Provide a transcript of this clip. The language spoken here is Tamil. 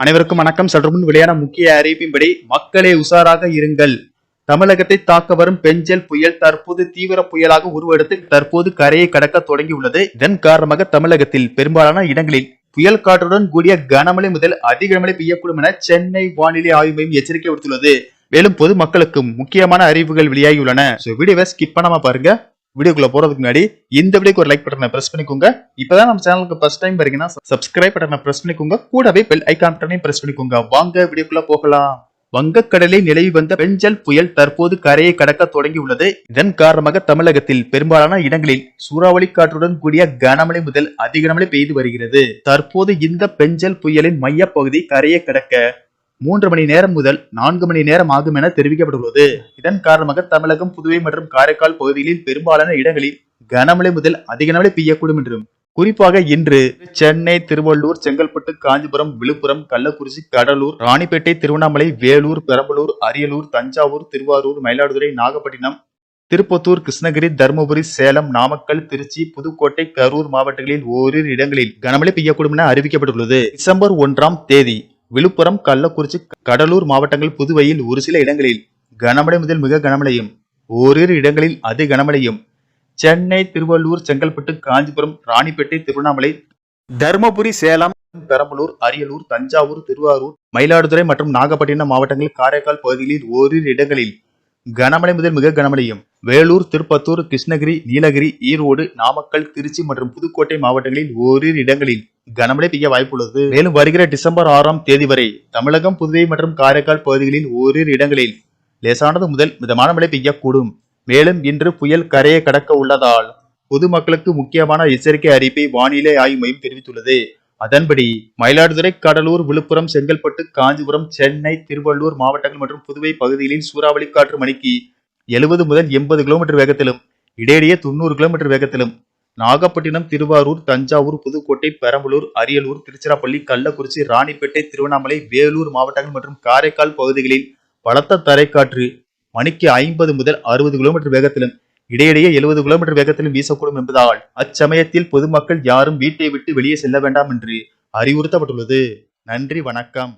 அனைவருக்கும் வணக்கம். சற்று முன் வெளியான முக்கிய அறிவிப்பின்படி மக்களே உஷாராக இருங்கள். தமிழகத்தை தாக்க வரும் பெஞ்சல் புயல் தற்போது தீவிர புயலாக உருவெடுத்து தற்போது கரையை கடக்க தொடங்கியுள்ளது. இதன் காரணமாக தமிழகத்தில் பெரும்பாலான இடங்களில் புயல் காற்றுடன் கூடிய கனமழை முதல் அதிக மழை பெய்யக்கூடும் என சென்னை வானிலை ஆய்வு மையம் எச்சரிக்கை விடுத்துள்ளது. மேலும் பொதுமக்களுக்கும் முக்கியமான அறிவுகள் வெளியாகியுள்ளன. வீடியோவை ஸ்கிப் பண்ணாம பாருங்க. வீடியோக்குள்ள போறதுக்கு முன்னாடி இந்த வீடியோக்கு ஒரு லைக் பட்டனை பிரஸ் பண்ணிக்கோங்க. இப்பதான் நம்ம சேனலுக்கு ஃபர்ஸ்ட் டைம் பாருங்கன்னா சப்ஸ்கிரைப் பட்டனை பிரஸ் பண்ணிக்கோங்க. கூடவே பெல் ஐக்கான் பட்டனையும் பிரஸ் பண்ணிக்கோங்க. வாங்க வீடியோக்குள்ள போகலாம். வங்கக்கடலில் நிலவி வந்த பெஞ்சல் புயல் தற்போது கரையை கடக்க தொடங்கியுள்ளது இதன் காரணமாக தமிழகத்தில் பெரும்பாலான இடங்களில் சூறாவளி காற்றுடன் கூடிய கனமழை முதல் அதிக பெய்து வருகிறது. தற்போது இந்த பெஞ்சல் புயலின் மையப்பகுதி கரையை கடக்க மூன்று மணி நேரம் முதல் நான்கு மணி நேரம் ஆகும் என தெரிவிக்கப்பட்டுள்ளது. இதன் காரணமாக தமிழகம் புதுவை மற்றும் காரைக்கால் பகுதிகளில் பெரும்பாலான இடங்களில் கனமழை முதல் அதிக மழை பெய்யக்கூடும் என்றும். குறிப்பாக இன்று சென்னை திருவள்ளூர் செங்கல்பட்டு காஞ்சிபுரம் விழுப்புரம் கள்ளக்குறிச்சி கடலூர் ராணிப்பேட்டை திருவண்ணாமலை வேலூர் பெரம்பலூர் அரியலூர் தஞ்சாவூர் திருவாரூர் மயிலாடுதுறை நாகப்பட்டினம் திருப்பத்தூர் கிருஷ்ணகிரி தருமபுரி சேலம் நாமக்கல் திருச்சி புதுக்கோட்டை கரூர் மாவட்டங்களில் ஓரிரு இடங்களில் கனமழை பெய்யக்கூடும் என அறிவிக்கப்பட்டுள்ளது. டிசம்பர் ஒன்றாம் தேதி விழுப்புரம் கள்ளக்குறிச்சி கடலூர் மாவட்டங்கள் புதுவையில் ஒரு சில இடங்களில் கனமழை முதல் மிக கனமழையும் ஓரிரு இடங்களில் அதி கனமழையும். சென்னை திருவள்ளூர் செங்கல்பட்டு காஞ்சிபுரம் ராணிப்பேட்டை திருவண்ணாமலை தருமபுரி சேலம் பெரம்பலூர் அரியலூர் தஞ்சாவூர் திருவாரூர் மயிலாடுதுறை மற்றும் நாகப்பட்டினம் மாவட்டங்கள் காரைக்கால் பகுதிகளில் ஓரிரு இடங்களில் கனமழை முதல் மிக கனமழையும். வேலூர் திருப்பத்தூர் கிருஷ்ணகிரி நீலகிரி ஈரோடு நாமக்கல் திருச்சி மற்றும் புதுக்கோட்டை மாவட்டங்களில் ஓரிரு இடங்களில் கனமழை பெய்ய வாய்ப்புள்ளது. மேலும் வருகிற டிசம்பர் ஆறாம் தேதி வரை தமிழகம் புதுவை மற்றும் காரைக்கால் பகுதிகளில் ஓரிரு இடங்களில் லேசானது முதல் மிதமான மழை பெய்யக்கூடும். மேலும் இன்று புயல் கரையை கடக்க உள்ளதால் பொதுமக்களுக்கு முக்கியமான எச்சரிக்கை அறிவிப்பை வானிலை ஆய்வு மையம் தெரிவித்துள்ளது. அதன்படி மயிலாடுதுறை கடலூர் விழுப்புரம் செங்கல்பட்டு காஞ்சிபுரம் சென்னை திருவள்ளூர் மாவட்டங்கள் மற்றும் புதுவை பகுதிகளில் சூறாவளி காற்று மணிக்கு எழுபது முதல் எண்பது கிலோமீட்டர் வேகத்திலும் இடையிடையே தொண்ணூறு கிலோமீட்டர் வேகத்திலும் நாகப்பட்டினம் திருவாரூர் தஞ்சாவூர் புதுக்கோட்டை பெரம்பலூர் அரியலூர் திருச்சிராப்பள்ளி கள்ளக்குறிச்சி ராணிப்பேட்டை திருவண்ணாமலை வேலூர் மாவட்டங்கள் மற்றும் காரைக்கால் பகுதிகளில் பலத்த தரைக்காற்று மணிக்கு ஐம்பது முதல் அறுபது கிலோமீட்டர் வேகத்திலும் இடையிடையே எழுபது கிலோமீட்டர் வேகத்திலும் வீசக்கூடும் என்பதால் அச்சமயத்தில் பொதுமக்கள் யாரும் வீட்டை விட்டு வெளியே செல்ல வேண்டாம் என்று அறிவுறுத்தப்பட்டுள்ளது. நன்றி வணக்கம்.